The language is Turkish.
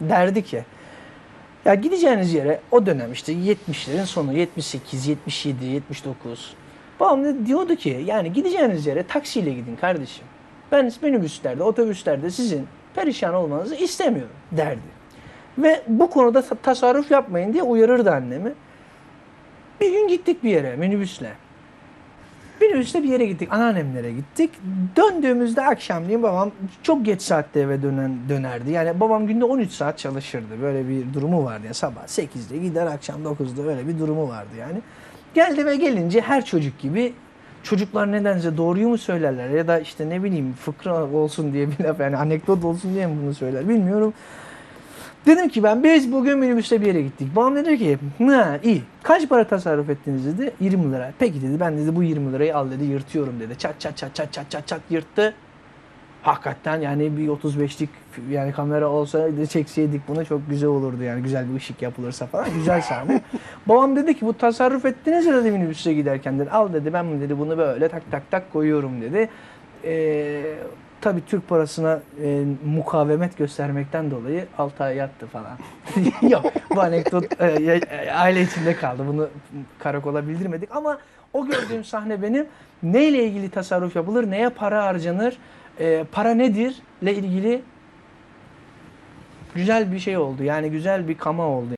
derdi ki ya gideceğiniz yere o dönem işte 70'lerin sonu 78, 77, 79. Babam da diyordu ki yani gideceğiniz yere taksiyle gidin kardeşim. Ben minibüslerde, otobüslerde sizin perişan olmanızı istemiyorum derdi. Ve bu konuda ta- tasarruf yapmayın diye uyarırdı annemi. Bir gün gittik bir yere minibüsle. Minibüsle bir yere gittik. Anneannemlere gittik. Döndüğümüzde akşamleyin babam çok geç saatte eve dönen dönerdi. Yani babam günde 13 saat çalışırdı. Böyle bir durumu vardı. Yani sabah 8'de gider akşam 9'da öyle bir durumu vardı yani. Geldi ve gelince her çocuk gibi çocuklar nedense doğruyu mu söylerler ya da işte ne bileyim fıkra olsun diye bir laf yani anekdot olsun diye mi bunu söyler bilmiyorum. Dedim ki ben biz bugün minibüste bir yere gittik. Babam dedi ki ha iyi. Kaç para tasarruf ettiniz dedi. 20 lira. Peki dedi ben dedi bu 20 lirayı al dedi yırtıyorum dedi. Çat çat çat çat çat çat çat yırttı. Hakikaten yani bir 35'lik yani kamera olsaydı çekseydik bunu çok güzel olurdu yani güzel bir ışık yapılırsa falan güzel sahne. Babam dedi ki bu tasarruf ettiniz ya dedi minibüse giderken dedi al dedi ben dedi bunu böyle tak tak tak koyuyorum dedi. Ee, tabii Türk parasına e, mukavemet göstermekten dolayı 6 ay yattı falan. Yok bu anekdot e, e, aile içinde kaldı. Bunu karakola bildirmedik ama o gördüğüm sahne benim neyle ilgili tasarruf yapılır, neye para harcanır, e, para nedir ile ilgili güzel bir şey oldu. Yani güzel bir kama oldu.